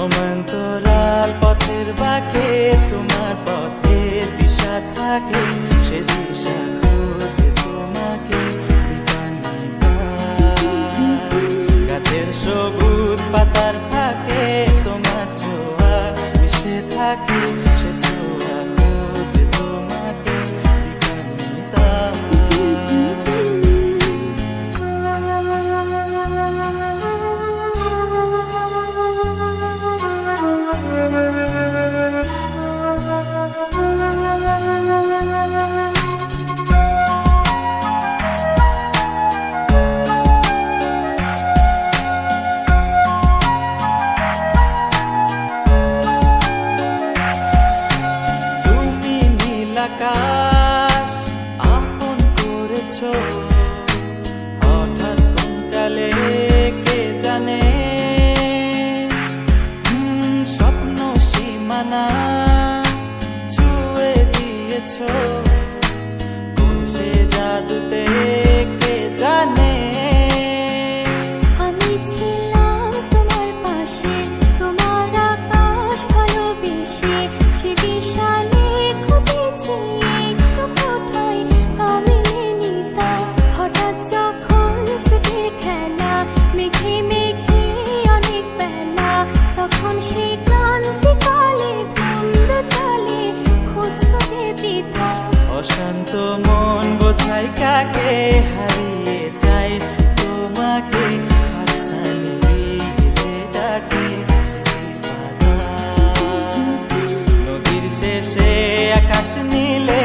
সমান্তরাল পথের বাঁকে তোমার পথের দিশা থাকে, সে দিশা খোঁজে তোমাকে গাছের সবুজ পাতার থাকে তোমার ছোঁয়া মিশে থাকে so তো মন বোঝাই কাকে হারিয়ে চাইছি তোমাকে। হাতছানি ডাকে নদীর শেষে আকাশ নীলে